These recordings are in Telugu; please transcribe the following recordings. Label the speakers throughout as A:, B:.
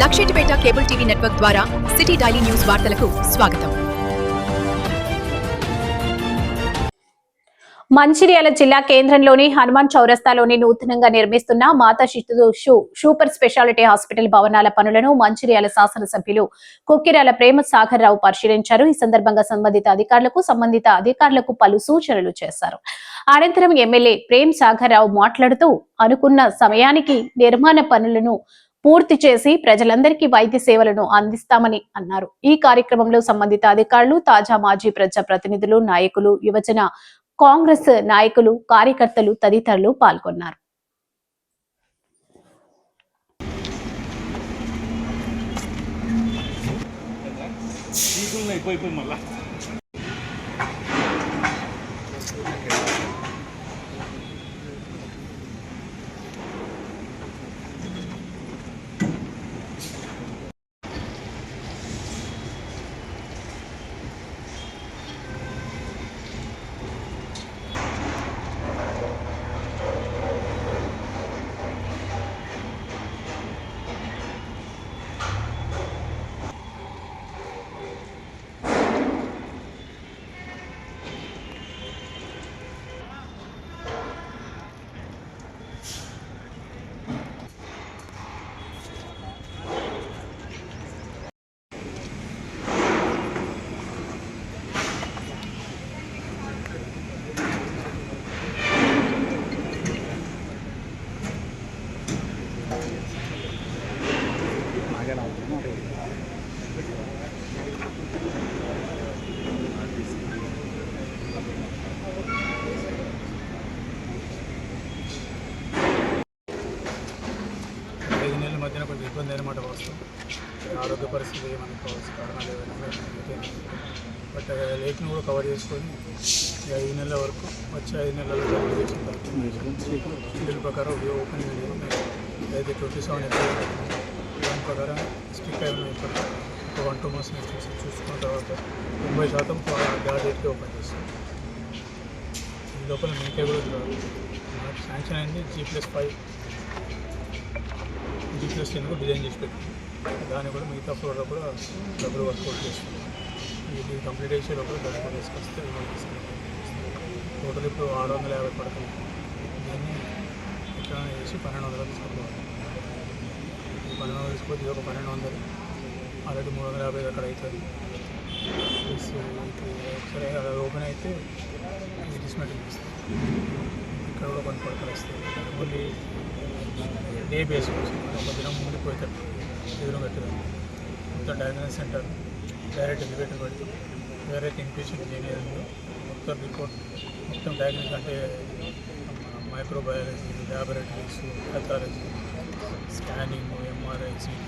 A: లక్షెట్టిపేట కేబుల్ టీవీ నెట్వర్క్ ద్వారా సిటీ డైలీ న్యూస్ వార్తలకు స్వాగతం.
B: మంచిర్యాల జిల్లా కేంద్రంలోని హనుమాన్ చౌరస్తాలోని నూతనంగా నిర్మిస్తున్న మాతా శిశు సూపర్ స్పెషాలిటీ హాస్పిటల్ భవనాల పనులను మంచిర్యాల శాసనసభ్యులు కుక్కిరాల ప్రేమ సాగర్ రావు పరిశీలించారు. ఈ సందర్భంగా సంబంధిత అధికారులకు సంబంధిత అధికారులకు పలు సూచనలు చేశారు. అనంతరం ఎమ్మెల్యే ప్రేమ్ సాగర్ రావు మాట్లాడుతూ అనుకున్న సమయానికి నిర్మాణ పనులను పూర్తి చేసి ప్రజలందరికీ వైద్య సేవలను అందిస్తామని అన్నారు. ఈ కార్యక్రమంలో సంబంధిత అధికారులు తాజా మాజీ ప్రజా ప్రతినిధులు నాయకులు యువజన కాంగ్రెస్ నాయకులు కార్యకర్తలు తదితరులు పాల్గొన్నారు.
C: మళ్ళా ఐదు నెలల మధ్యన కొంచెం ఇబ్బంది ఆరోగ్య పరిస్థితి ఏమైనా కావచ్చు కారణాలు ఏమైనా బట్ లేఖను కూడా కవర్ చేసుకొని ఐదు నెలల వరకు వచ్చే ఐదు నెలల షెడ్యూల్ ప్రకారం ఓపెన్ చేయడం. అయితే ట్వంటీ సెవెన్ ఎప్పుడు దాని ప్రకారం స్టిక్ అయిన ఇప్పుడు ఒక వన్ టూ మంత్స్ చూసి చూసుకున్న తర్వాత తొంభై శాతం డేట్కి ఓపెన్ చేస్తాం. ఈ లోపల మీకే కూడా శాంక్షన్ అయింది. G plus five G plus కూడా డిజైన్ చేసి దాన్ని కూడా మిగతా ఫ్లోర్లో కూడా డబ్బులు వర్కౌట్ చేస్తున్నాం ఇది కంప్లీట్ చేసే లోపల దాన్ని కూడా తీసుకొస్తే టోటల్ ఇప్పుడు ఆరు వందల యాభై పడతాయి దాన్ని ఎక్కడ వేసి పన్నెండు వందలు తీసుకోవాలి. పన్నెండు వందలు తీసుకొని ఇది ఒక పన్నెండు వందలు. ఆల్రెడీ మూడు వందల యాభై అక్కడ అవుతుంది. ప్లస్ ఇది ఒకసారి ఓపెన్ అయితే ఇది ఇక్కడ కూడా కొన్ని పడకలు వస్తాయి. ఓన్లీ డే బేస్ ఒక దినం ముందుకు ఎదురు కట్టడం మొత్తం డయాగ్నోస్ సెంటర్ డైరెక్ట్ ఎలివేటర్ పెడతాం ఎవరైతే ఇన్పేషెంట్ చేయలేదు మొత్తం రిపోర్ట్ మొత్తం డయాగ్నోస్ అంటే microbiology laboratories pathology scanning MRI CT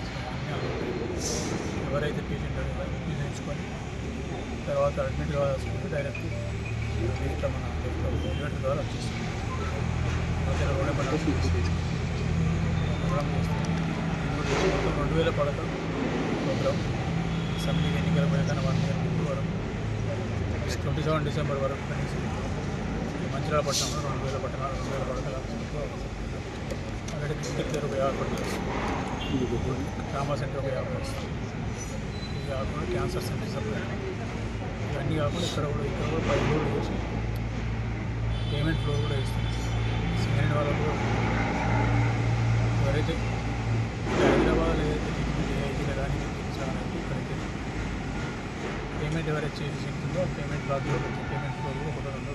C: ఎవరైతే పేషెంట్ చూపించుకొని తర్వాత అడ్మిట్ కావాల్సి డైరెక్ట్ మన ఎలివేటర్ ద్వారా వచ్చేస్తుంది. మధ్యలో రోడ్ పడాల్సి ప్రోగ్రామ్ చేస్తాం. మొత్తం రెండు వేల పడతాం ప్రోగ్రామ్ అసెంబ్లీ ఎన్నికల పడతాను వన్ ఇయర్ ముందు వరకు ట్వంటీ సెవెన్ డిసెంబర్ వరకు కనీసం మంచిర్యాల పట్టణంలో రెండు వేల పట్టణాలు రెండు వేల పడకల ఆల్రెడీ క్రికెట్ ఒక యాభై పడకలు వస్తుంది ట్రామా సెంటర్ ఒక యాభై వస్తుంది ఇది కాకుండా క్యాన్సర్ సెంటర్స్ ఇవన్నీ కాకుండా ఇక్కడ కూడా ఇక్కడ కూడా పది రోజులు చేసి పేమెంట్ ఫ్లో కూడా ఇస్తుంది సింగరేణి వాళ్ళకు కూడా ఎవరైతే హైదరాబాద్ ఏదైతే ఏదైతే కానీ చూపించాలంటే ఇక్కడైతే పేమెంట్ ఎవరైతే చేసి ఉంటుందో పేమెంట్ బ్లాక్లో పేమెంట్ ఫ్లో ఒకటి రెండు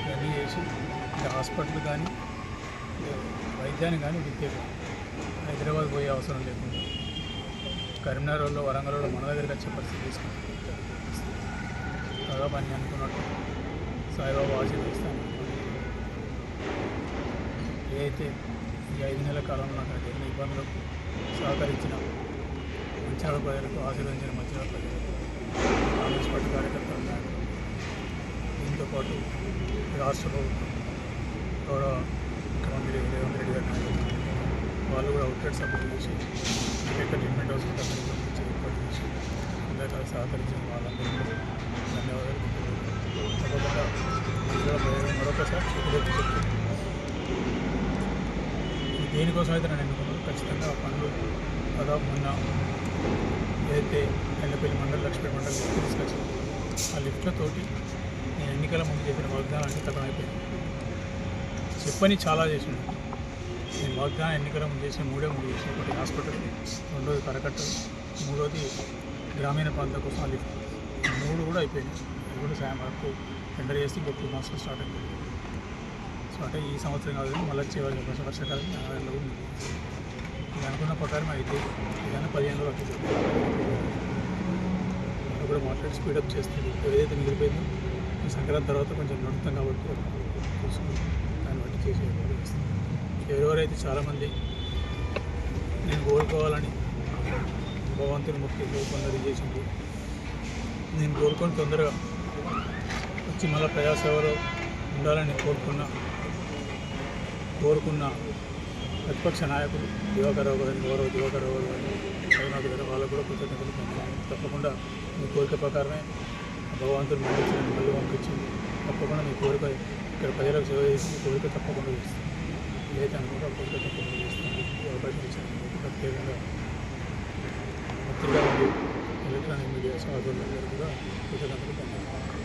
C: ఇవన్నీ చేసి హాస్పిటల్ కానీ వైద్యాన్ని కానీ విద్య హైదరాబాద్ పోయే అవసరం లేకుండా కరీంనగర్లో వరంగల్లో మన దగ్గరికి వచ్చే పరిస్థితి తీసుకుంటాం దాదాపు పని అనుకున్నట్టు సాయిబాబా ఆశీర్వదిస్తాను. ఏదైతే ఈ ఐదు నెలల కాలంలో నాకు జరిగిన ఇబ్బందులకు సహకరించిన మంచిర్యాల ప్రజలకు ఆశీర్వదించిన మంచిర్యాల ప్రజలకు కాంగ్రెస్ పార్టీ కార్యకర్తలు నాయకులు దీంతో పాటు రాష్ట్ర ప్రభుత్వం గౌరవ ముఖ్యమంత్రి రేవంత్ రెడ్డి గారి నాయకత్వం వాళ్ళు కూడా అవుట్లెట్ సపోర్ట్ చేసి ఇక్కడ ట్రీట్మెంట్ హాస్పిటల్ ఏర్పాటు చేసి అందరికీ సహకరించిన దేనికోసం అయితే నేను ఎన్నుకున్నాను ఖచ్చితంగా పనులు దాదాపు మొన్న ఏదైతే ఎల్లపల్లి మండలి లక్ష్మీ మండలి తీసుకొచ్చి ఆ లిఫ్ట్లతోటి నేను ఎన్నికల ముందు చెప్పిన వాగ్దానాన్ని కథం అయిపోయింది చెప్పని చాలా చేసిండు. నేను వాగ్దానం ఎన్నికల ముందు చేసి మూడే మూడు చేసి ఒకటి హాస్పిటల్ రెండోది కరకట్టలు మూడోది గ్రామీణ ప్రాంతాల కోసం ఆ లిఫ్ట్. మూడు కూడా అయిపోయింది అది కూడా సాయం వరకు టెండర్ చేసి ఇంకో టూ మంత్స్లో స్టార్ట్ అయిపోయింది. సో అంటే ఈ సంవత్సరం కాదు మళ్ళీ చివరి వర్ష వర్షాకాలం ఆదాయంలో ఉంది. అనుకున్న ప్రకారం అయితే ఏదైనా పదిహేను రోజులు అవుతుంది. కూడా మాట్లాడి స్పీడప్ చేస్తుంది ఏదైతే మిగిలిపోయిందో ఈ సంక్రాంతి తర్వాత కొంచెం నడుతాం కాబట్టి చూసుకుని దాన్ని బట్టి చేసే ఎవరెవరైతే చాలామంది నేను కోరుకోవాలని భగవంతుని ముక్తి కొందరు చేసింది నేను కోరుకొని తొందరగా వచ్చి మళ్ళీ ప్రజాసేవలో ఉండాలని కోరుకున్నా కోరుకున్న ప్రతిపక్ష నాయకులు దివాకరావు గారిని గౌరవ దివాకరావు గారిని కరుణాకర్ గారు వాళ్ళకు కూడా కృతజ్ఞతలు పొందాను తప్పకుండా మీ కోరిక ప్రకారమే భగవంతుడు మళ్ళీ మళ్ళీ పంపించింది తప్పకుండా మీ కోరిక ఇక్కడ ప్రజలకు సేవ చేసి మీ కోరిక తప్పకుండా చేస్తాను ఏదైతే అనుకుంటే కోరిక తప్పకుండా చేస్తాను ఈ అవకాశం ఇచ్చాను ప్రత్యేకంగా ఎలక్ట్రానిక్ మీడియా సహోదరులందరూ కూడా కృతజ్ఞతలు పొందాను